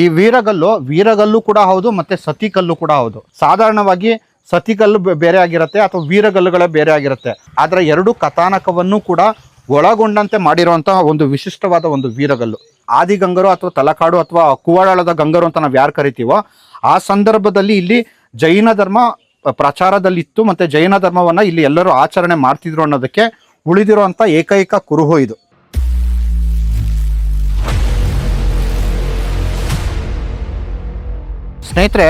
ಈ ವೀರಗಲ್ಲು ವೀರಗಲ್ಲು ಕೂಡ ಹೌದು ಮತ್ತೆ ಸತಿಕಲ್ಲು ಕೂಡ ಹೌದು. ಸಾಧಾರಣವಾಗಿ ಸತಿಕಲ್ಲು ಬೇರೆ ಆಗಿರುತ್ತೆ ಅಥವಾ ವೀರಗಲ್ಲುಗಳೇ ಬೇರೆ ಆಗಿರುತ್ತೆ. ಆದ್ರೆ ಎರಡು ಕಥಾನಕವನ್ನು ಕೂಡ ಒಳಗೊಂಡಂತೆ ಮಾಡಿರುವಂತಹ ಒಂದು ವಿಶಿಷ್ಟವಾದ ಒಂದು ವೀರಗಲ್ಲು. ಆದಿಗಂಗರು ಅಥವಾ ತಲಕಾಡು ಅಥವಾ ಕುವಾಡಾಳದ ಗಂಗರು ಅಂತ ನಾವು ಯಾರು ಕರಿತೀವೋ, ಆ ಸಂದರ್ಭದಲ್ಲಿ ಇಲ್ಲಿ ಜೈನ ಧರ್ಮ ಪ್ರಚಾರದಲ್ಲಿತ್ತು ಮತ್ತೆ ಜೈನ ಧರ್ಮವನ್ನ ಇಲ್ಲಿ ಎಲ್ಲರೂ ಆಚರಣೆ ಮಾಡ್ತಿದ್ರು ಅನ್ನೋದಕ್ಕೆ ಉಳಿದಿರುವಂತ ಏಕೈಕ ಕುರುಹು ಇದು. ಸ್ನೇಹಿತರೆ,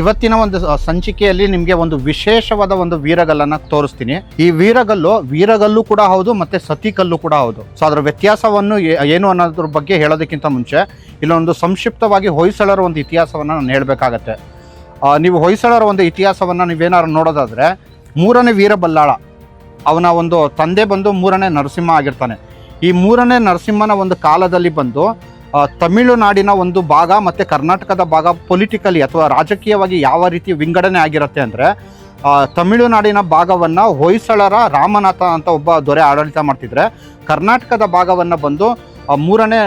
ಇವತ್ತಿನ ಒಂದು ಸಂಚಿಕೆಯಲ್ಲಿ ನಿಮಗೆ ಒಂದು ವಿಶೇಷವಾದ ಒಂದು ವೀರಗಲ್ಲನ್ನ ತೋರಿಸ್ತೀನಿ. ಈ ವೀರಗಲ್ಲು ವೀರಗಲ್ಲು ಕೂಡ ಹೌದು ಮತ್ತೆ ಸತಿಕಲ್ಲು ಕೂಡ ಹೌದು. ಸೊ ಅದರ ವ್ಯತ್ಯಾಸವನ್ನು ಏನು ಅನ್ನೋದ್ರ ಬಗ್ಗೆ ಹೇಳೋದಕ್ಕಿಂತ ಮುಂಚೆ, ಇಲ್ಲೊಂದು ಸಂಕ್ಷಿಪ್ತವಾಗಿ ಹೊಯ್ಸಳರ ಒಂದು ಇತಿಹಾಸವನ್ನ ನಾನು ಹೇಳಬೇಕಾಗತ್ತೆ. ನೀವು ಹೊಯ್ಸಳರ ಒಂದು ಇತಿಹಾಸವನ್ನ ನೀವೇನಾದ್ರು ನೋಡೋದಾದ್ರೆ, ಮೂರನೇ ವೀರಬಲ್ಲಾಳ, ಅವನ ಒಂದು ತಂದೆ ಬಂದು ಮೂರನೇ ನರಸಿಂಹ ಆಗಿರ್ತಾನೆ. ಈ ಮೂರನೇ ನರಸಿಂಹನ ಒಂದು ಕಾಲದಲ್ಲಿ ಬಂದು ತಮಿಳುನಾಡಿನ ಒಂದು ಭಾಗ ಮತ್ತು ಕರ್ನಾಟಕದ ಭಾಗ ಪೊಲಿಟಿಕಲಿ ಅಥವಾ ರಾಜಕೀಯವಾಗಿ ಯಾವ ರೀತಿ ವಿಂಗಡಣೆ ಆಗಿರುತ್ತೆ ಅಂದರೆ ತಮಿಳುನಾಡಿನ ಭಾಗವನ್ನು ಹೊಯ್ಸಳರ ರಾಮನಾಥ ಅಂತ ಒಬ್ಬ ದೊರೆ ಆಡಳಿತ ಮಾಡ್ತಿದ್ರೆ, ಕರ್ನಾಟಕದ ಭಾಗವನ್ನು ಬಂದು ಮೂರನೇ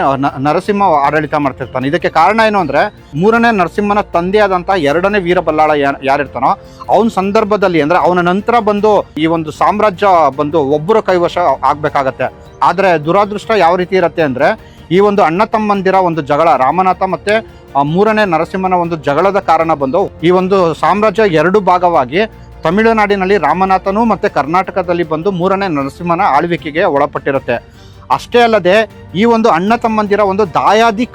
ನರಸಿಂಹ ಆಡಳಿತ ಮಾಡ್ತಿರ್ತಾನೆ. ಇದಕ್ಕೆ ಕಾರಣ ಏನು ಅಂದರೆ, ಮೂರನೇ ನರಸಿಂಹನ ತಂದೆಯಾದಂಥ ಎರಡನೇ ವೀರಬಲ್ಲಾಳ ಯಾರಿರ್ತಾನೋ, ಅವನ ಸಂದರ್ಭದಲ್ಲಿ ಅಂದರೆ ಅವನ ನಂತರ ಬಂದು ಈ ಒಂದು ಸಾಮ್ರಾಜ್ಯ ಬಂದು ಒಬ್ಬರ ಕೈವಶ ಆಗಬೇಕಾಗತ್ತೆ. ಆದರೆ ದುರಾದೃಷ್ಟ ಯಾವ ರೀತಿ ಇರುತ್ತೆ ಅಂದರೆ, ಈ ಒಂದು ಅಣ್ಣ ತಮ್ಮಂದಿರ ಒಂದು ಜಗಳ, ರಾಮನಾಥ ಮತ್ತು ಮೂರನೇ ನರಸಿಂಹನ ಒಂದು ಜಗಳದ ಕಾರಣ ಬಂದು ಈ ಒಂದು ಸಾಮ್ರಾಜ್ಯ ಎರಡು ಭಾಗವಾಗಿ ತಮಿಳುನಾಡಿನಲ್ಲಿ ರಾಮನಾಥನು ಮತ್ತು ಕರ್ನಾಟಕದಲ್ಲಿ ಬಂದು ಮೂರನೇ ನರಸಿಂಹನ ಆಳ್ವಿಕೆಗೆ ಒಳಪಟ್ಟಿರುತ್ತೆ. ಅಷ್ಟೇ ಅಲ್ಲದೆ ಈ ಒಂದು ಅಣ್ಣ ತಮ್ಮಂದಿರ ಒಂದು ದಾಯಾದಿ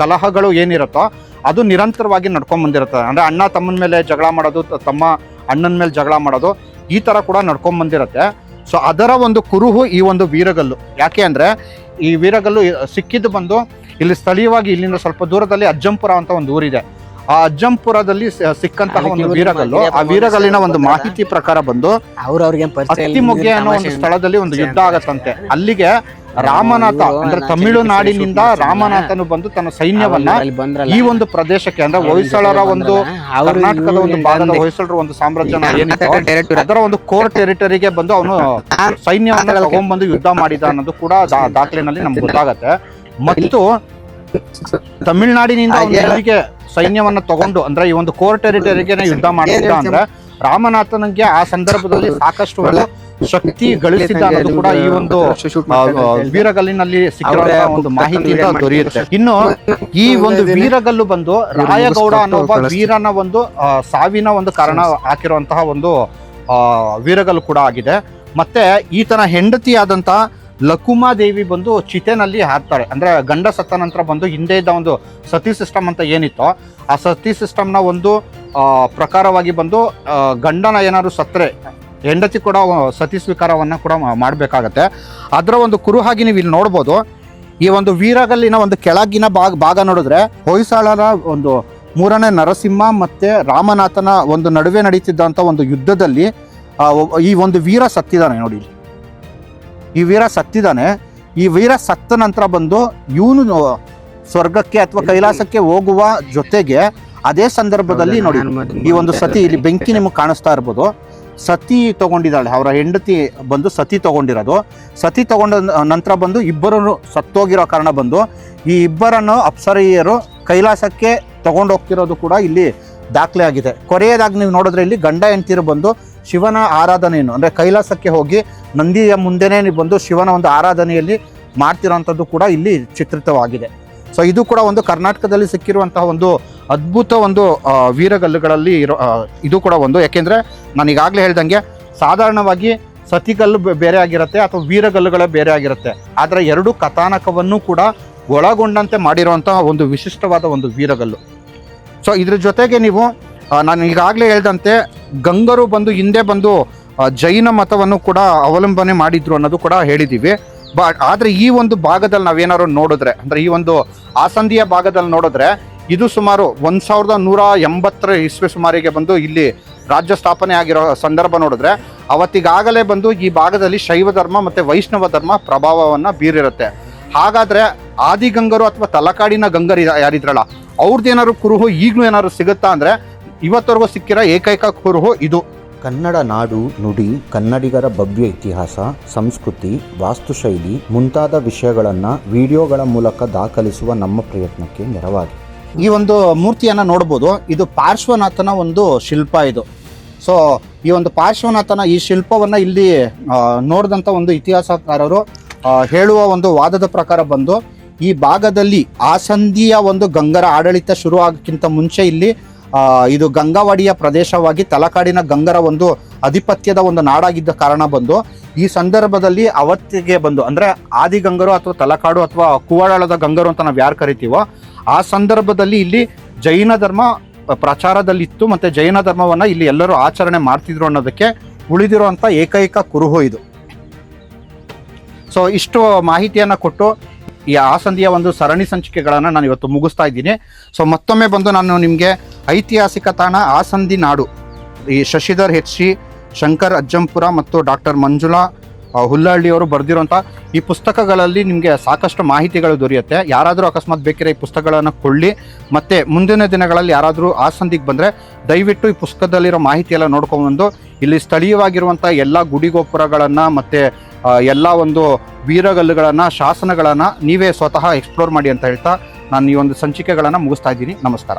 ಕಲಹಗಳು ಏನಿರುತ್ತೋ ಅದು ನಿರಂತರವಾಗಿ ನಡ್ಕೊಂಡ್ ಬಂದಿರುತ್ತೆ. ಅಂದ್ರೆ ಅಣ್ಣ ತಮ್ಮನ ಮೇಲೆ ಜಗಳ ಮಾಡೋದು ತಮ್ಮ ಅಣ್ಣನ ಮೇಲೆ ಜಗಳ ಮಾಡೋದು ಈ ತರ ಕೂಡ ನಡ್ಕೊಂಡ್ ಬಂದಿರುತ್ತೆ. ಸೊ ಅದರ ಒಂದು ಕುರುಹು ಈ ಒಂದು ವೀರಗಲ್ಲು. ಯಾಕೆ ಅಂದ್ರೆ ಈ ವೀರಗಲ್ಲು ಸಿಕ್ಕಿದ್ದು ಬಂದು ಇಲ್ಲಿ ಸ್ಥಳೀಯವಾಗಿ ಇಲ್ಲಿಂದ ಸ್ವಲ್ಪ ದೂರದಲ್ಲಿ ಅಜ್ಜಂಪುರ ಅಂತ ಒಂದು ಊರಿದೆ. ಆ ಅಜ್ಜಂಪುರದಲ್ಲಿ ಸಿಕ್ಕಂತಹ ಒಂದು ವೀರಗಲ್ಲು ಆ ವೀರಗಲ್ಲಿನ ಒಂದು ಮಾಹಿತಿ ಪ್ರಕಾರ ಬಂದು ಅವ್ರವ್ರಿಗೆ ಅತ್ತಿಮೊಗ್ಗೆ ಅನ್ನೋ ಒಂದು ಸ್ಥಳದಲ್ಲಿ ಒಂದು ಯುದ್ಧ ಆಗತ್ತಂತೆ. ಅಲ್ಲಿಗೆ ರಾಮನಾಥ ಅಂದ್ರೆ ತಮಿಳುನಾಡಿನಿಂದ ರಾಮನಾಥನು ಬಂದು ತನ್ನ ಸೈನ್ಯವನ್ನ ಈ ಒಂದು ಪ್ರದೇಶಕ್ಕೆ ಅಂದ್ರೆ ಹೊಯ್ಸಳರ ಒಂದು ಕರ್ನಾಟಕದ ಒಂದು ಭಾಗದ ಹೊಯ್ಸಳರ ಒಂದು ಸಾಮ್ರಾಜ್ಯನ ಏನಿತ್ತು. ಅದರ ಒಂದು ಕೋರ್ ಟೆರಿಟರಿಗೆ ಬಂದು ಅವನು ಸೈನ್ಯವನ್ನ ತಗೊಂಡ್ಬಂದು ಯುದ್ಧ ಮಾಡಿದ ಅನ್ನೋದು ಕೂಡ ದಾಖಲೆನಲ್ಲಿ ನಮ್ಗೆ ಗೊತ್ತಾಗತ್ತೆ. ಮತ್ತು ತಮಿಳುನಾಡಿನಿಂದ ಅವನಿಗೆ ಸೈನ್ಯವನ್ನ ತಗೊಂಡು ಅಂದ್ರೆ ಈ ಒಂದು ಕೋರ್ ಟೆರಿಟರಿಗೆ ಯುದ್ಧ ಮಾಡಿದ್ದ ಅಂದ್ರೆ ರಾಮನಾಥನಿಗೆ ಆ ಸಂದರ್ಭದಲ್ಲಿ ಸಾಕಷ್ಟು ಶಕ್ತಿ ಗಳಿಸಿದ ಅನ್ನೋದು ಕೂಡ ಈ ಒಂದು ವೀರಗಲ್ಲಿನಲ್ಲಿ ಸಿಕ್ಕಿರೋ ಒಂದು ಮಾಹಿತಿಯಿಂದ ದೊರೆಯುತ್ತೆ. ಇನ್ನು ಈ ಒಂದು ವೀರಗಲ್ಲು ಬಂದು ರಾಯಗೌಡ ಅನ್ನೋ ಒಬ್ಬ ವೀರನ ಒಂದು ಸಾವಿನ ಒಂದು ಕಾರಣ ಹಾಕಿರುವಂತಹ ಒಂದು ಆ, ವೀರಗಲ್ಲು ಕೂಡ ಆಗಿದೆ. ಮತ್ತೆ ಈತನ ಹೆಂಡತಿಯಾದಂತಹ ಲಕುಮಾದೇವಿ ಬಂದು ಚಿತೆನಲ್ಲಿ ಹಾರ್ತಾರೆ ಅಂದ್ರೆ ಗಂಡ ಸತ್ತ ನಂತರ ಬಂದು ಹಿಂದೆ ಇದ್ದ ಒಂದು ಸತಿ ಸಿಸ್ಟಮ್ ಅಂತ ಏನಿತ್ತೋ, ಆ ಸತಿ ಸಿಸ್ಟಮ್ನ ಒಂದು ಪ್ರಕಾರವಾಗಿ ಬಂದು ಗಂಡನ ಏನಾದ್ರು ಸತ್ರೆ ಹೆಂಡತಿ ಕೂಡ ಸತಿ ಸ್ವೀಕಾರವನ್ನ ಕೂಡ ಮಾಡಬೇಕಾಗತ್ತೆ ಅದರ ಒಂದು ಕುರುಹಾಗಿ ನೀವು ಇಲ್ಲಿ ನೋಡ್ಬೋದು, ಈ ಒಂದು ವೀರಗಲ್ಲಿನ ಒಂದು ಕೆಳಗಿನ ಭಾಗ ಭಾಗ ನೋಡಿದ್ರೆ ಹೊಯ್ಸಾಳರ ಒಂದು ಮೂರನೇ ನರಸಿಂಹ ಮತ್ತೆ ರಾಮನಾಥನ ಒಂದು ನಡುವೆ ನಡೀತಿದ್ದಂಥ ಒಂದು ಯುದ್ಧದಲ್ಲಿ ಈ ಒಂದು ವೀರ ಸತ್ತಿದ್ದಾನೆ ನೋಡಿ. ಈ ವೀರ ಸತ್ತಿದ್ದಾನೆ ಈ ವೀರ ಸತ್ತ ನಂತರ ಬಂದು ಇವನು ಸ್ವರ್ಗಕ್ಕೆ ಅಥವಾ ಕೈಲಾಸಕ್ಕೆ ಹೋಗುವ ಜೊತೆಗೆ ಅದೇ ಸಂದರ್ಭದಲ್ಲಿ ನೋಡಿ ಈ ಒಂದು ಸತಿ ಇಲ್ಲಿ ಬೆಂಕಿ ನಿಮಗೆ ಕಾಣಿಸ್ತಾ ಇರ್ಬೋದು. ಸತಿ ತಗೊಂಡಿದ್ದಾಳೆ ಅವರ ಹೆಂಡತಿ ಬಂದು ಸತಿ ತಗೊಂಡಿರೋದು. ಸತಿ ತಗೊಂಡ ನಂತರ ಬಂದು ಇಬ್ಬರು ಸತ್ತೋಗಿರೋ ಕಾರಣ ಬಂದು ಈ ಇಬ್ಬರನ್ನು ಅಪ್ಸರಿಯರು ಕೈಲಾಸಕ್ಕೆ ತಗೊಂಡೋಗ್ತಿರೋದು ಕೂಡ ಇಲ್ಲಿ ದಾಖಲೆ ಆಗಿದೆ. ಕೊರೆಯದಾಗಿ ನೀವು ನೋಡಿದ್ರೆ ಇಲ್ಲಿ ಗಂಡ ಹೆಂಡತಿರು ಬಂದು ಶಿವನ ಆರಾಧನೆಯನ್ನು, ಅಂದರೆ ಕೈಲಾಸಕ್ಕೆ ಹೋಗಿ ನಂದಿಯ ಮುಂದೆನೇ ಬಂದು ಶಿವನ ಒಂದು ಆರಾಧನೆಯಲ್ಲಿ ಮಾಡ್ತಿರೋವಂಥದ್ದು ಕೂಡ ಇಲ್ಲಿ ಚಿತ್ರಿತವಾಗಿದೆ. ಸೊ ಇದು ಕೂಡ ಒಂದು ಕರ್ನಾಟಕದಲ್ಲಿ ಸಿಕ್ಕಿರುವಂತಹ ಒಂದು ಅದ್ಭುತ ಒಂದು ವೀರಗಲ್ಲುಗಳಲ್ಲಿ ಇರೋ ಇದು ಕೂಡ ಒಂದು. ಯಾಕೆಂದರೆ ನಾನು ಈಗಾಗಲೇ ಹೇಳ್ದಂಗೆ ಸಾಧಾರಣವಾಗಿ ಸತಿಗಲ್ಲು ಬೇರೆ ಆಗಿರುತ್ತೆ ಅಥವಾ ವೀರಗಲ್ಲುಗಳೇ ಬೇರೆ ಆಗಿರುತ್ತೆ. ಆದರೆ ಎರಡು ಕಥಾನಕವನ್ನು ಕೂಡ ಒಳಗೊಂಡಂತೆ ಮಾಡಿರುವಂತಹ ಒಂದು ವಿಶಿಷ್ಟವಾದ ಒಂದು ವೀರಗಲ್ಲು. ಸೊ ಇದ್ರ ಜೊತೆಗೆ ನೀವು ನಾನು ಈಗಾಗಲೇ ಹೇಳ್ದಂತೆ ಗಂಗರು ಬಂದು ಹಿಂದೆ ಬಂದು ಜೈನ ಮತವನ್ನು ಕೂಡ ಅವಲಂಬನೆ ಮಾಡಿದ್ರು ಅನ್ನೋದು ಕೂಡ ಹೇಳಿದ್ದೀವಿ ಬಟ್ ಆದರೆ ಈ ಒಂದು ಭಾಗದಲ್ಲಿ ನಾವೇನಾದ್ರು ನೋಡಿದ್ರೆ, ಅಂದರೆ ಈ ಒಂದು ಆಸಂದಿಯ ಭಾಗದಲ್ಲಿ ನೋಡಿದ್ರೆ, ಇದು ಸುಮಾರು ಒಂದು ಸಾವಿರದ ನೂರ ಎಂಬತ್ತರ ಇಸ್ವಿ ಸುಮಾರಿಗೆ ಬಂದು ಇಲ್ಲಿ ರಾಜ್ಯ ಸ್ಥಾಪನೆ ಆಗಿರೋ ಸಂದರ್ಭ ನೋಡಿದ್ರೆ, ಅವತ್ತಿಗಾಗಲೇ ಬಂದು ಈ ಭಾಗದಲ್ಲಿ ಶೈವ ಧರ್ಮ ಮತ್ತು ವೈಷ್ಣವ ಧರ್ಮ ಪ್ರಭಾವವನ್ನು ಬೀರಿರುತ್ತೆ. ಹಾಗಾದರೆ ಆದಿಗಂಗರು ಅಥವಾ ತಲಕಾಡಿನ ಗಂಗರು ಯಾರಿದ್ರಲ್ಲ ಅವ್ರದ್ದು ಏನಾದ್ರು ಕುರುಹು ಈಗಲೂ ಏನಾದ್ರು ಸಿಗುತ್ತಾ ಅಂದ್ರೆ ಇವತ್ತವರೆಗೂ ಸಿಕ್ಕಿರೋ ಏಕೈಕ ಕುರುಹು ಇದು. ಕನ್ನಡ ನಾಡು ನುಡಿ ಕನ್ನಡಿಗರ ಭವ್ಯ ಇತಿಹಾಸ ಸಂಸ್ಕೃತಿ ವಾಸ್ತುಶೈಲಿ ಮುಂತಾದ ವಿಷಯಗಳನ್ನು ವಿಡಿಯೋಗಳ ಮೂಲಕ ದಾಖಲಿಸುವ ನಮ್ಮ ಪ್ರಯತ್ನಕ್ಕೆ ನೆರವಾಗಿ. ಈ ಒಂದು ಮೂರ್ತಿಯನ್ನ ನೋಡ್ಬೋದು. ಇದು ಪಾರ್ಶ್ವನಾಥನ ಒಂದು ಶಿಲ್ಪ ಇದು. ಸೊ ಈ ಒಂದು ಪಾರ್ಶ್ವನಾಥನ ಈ ಶಿಲ್ಪವನ್ನ ಇಲ್ಲಿ ನೋಡಿದಂಥ ಒಂದು ಇತಿಹಾಸಕಾರರು ಹೇಳುವ ಒಂದು ವಾದದ ಪ್ರಕಾರ ಬಂದು ಈ ಭಾಗದಲ್ಲಿ ಆಸಂದಿಯ ಒಂದು ಗಂಗರ ಆಡಳಿತ ಶುರು ಆಗಕ್ಕಿಂತ ಮುಂಚೆ ಇಲ್ಲಿ ಇದು ಗಂಗಾವಾಡಿಯ ಪ್ರದೇಶವಾಗಿ ತಲಕಾಡಿನ ಗಂಗರ ಒಂದು ಅಧಿಪತ್ಯದ ಒಂದು ನಾಡಾಗಿದ್ದ ಕಾರಣ ಬಂದು, ಈ ಸಂದರ್ಭದಲ್ಲಿ ಅವತ್ತಿಗೆ ಬಂದು, ಅಂದರೆ ಆದಿಗಂಗರು ಅಥವಾ ತಲಕಾಡು ಅಥವಾ ಕುವಾಡಾಳದ ಗಂಗರು ಅಂತ ನಾವು ಯಾರು ಕರಿತೀವೋ, ಆ ಸಂದರ್ಭದಲ್ಲಿ ಇಲ್ಲಿ ಜೈನ ಧರ್ಮ ಪ್ರಚಾರದಲ್ಲಿತ್ತು ಮತ್ತು ಜೈನ ಧರ್ಮವನ್ನು ಇಲ್ಲಿ ಎಲ್ಲರೂ ಆಚರಣೆ ಮಾಡ್ತಿದ್ರು ಅನ್ನೋದಕ್ಕೆ ಉಳಿದಿರುವಂಥ ಏಕೈಕ ಕುರುಹು ಇದು. ಸೊ ಇಷ್ಟು ಮಾಹಿತಿಯನ್ನು ಕೊಟ್ಟು ಈ ಆಸಂದಿಯ ಒಂದು ಸರಣಿ ಸಂಚಿಕೆಗಳನ್ನು ನಾನು ಇವತ್ತು ಮುಗಿಸ್ತಾ ಇದ್ದೀನಿ. ಸೊ ಮತ್ತೊಮ್ಮೆ ಬಂದು ನಾನು ನಿಮಗೆ ಐತಿಹಾಸಿಕ ತಾಣ ಆಸಂದಿ ನಾಡು. ಈ ಶಶಿಧರ್ ಹೆಚ್ ಸಿ ಶಂಕರ್, ಅಜ್ಜಂಪುರ ಮತ್ತು ಡಾಕ್ಟರ್ ಮಂಜುಳಾ ಹುಲ್ಲಹಳ್ಳಿಯವರು ಬರೆದಿರುವಂಥ ಈ ಪುಸ್ತಕಗಳಲ್ಲಿ ನಿಮಗೆ ಸಾಕಷ್ಟು ಮಾಹಿತಿಗಳು ದೊರೆಯುತ್ತೆ. ಯಾರಾದರೂ ಅಕಸ್ಮಾತ್ ಬೇಕಿರೋ ಈ ಪುಸ್ತಕಗಳನ್ನು ಕೊಳ್ಳಿ. ಮತ್ತು ಮುಂದಿನ ದಿನಗಳಲ್ಲಿ ಯಾರಾದರೂ ಆಸಂದಿಗೆ ಬಂದರೆ ದಯವಿಟ್ಟು ಈ ಪುಸ್ತಕದಲ್ಲಿರೋ ಮಾಹಿತಿಯೆಲ್ಲ ನೋಡ್ಕೊಂಡ್ಬಂದು ಇಲ್ಲಿ ಸ್ಥಳೀಯವಾಗಿರುವಂಥ ಎಲ್ಲ ಗುಡಿಗೋಪುರಗಳನ್ನು ಮತ್ತು ಎಲ್ಲ ಒಂದು ವೀರಗಲ್ಲುಗಳನ್ನು, ಶಾಸನಗಳನ್ನು ನೀವೇ ಸ್ವತಃ ಎಕ್ಸ್ಪ್ಲೋರ್ ಮಾಡಿ ಅಂತ ಹೇಳ್ತಾ ನಾನು ಈ ಒಂದು ಸಂಚಿಕೆಗಳನ್ನು ಮುಗಿಸ್ತಾ ಇದ್ದೀನಿ. ನಮಸ್ಕಾರ.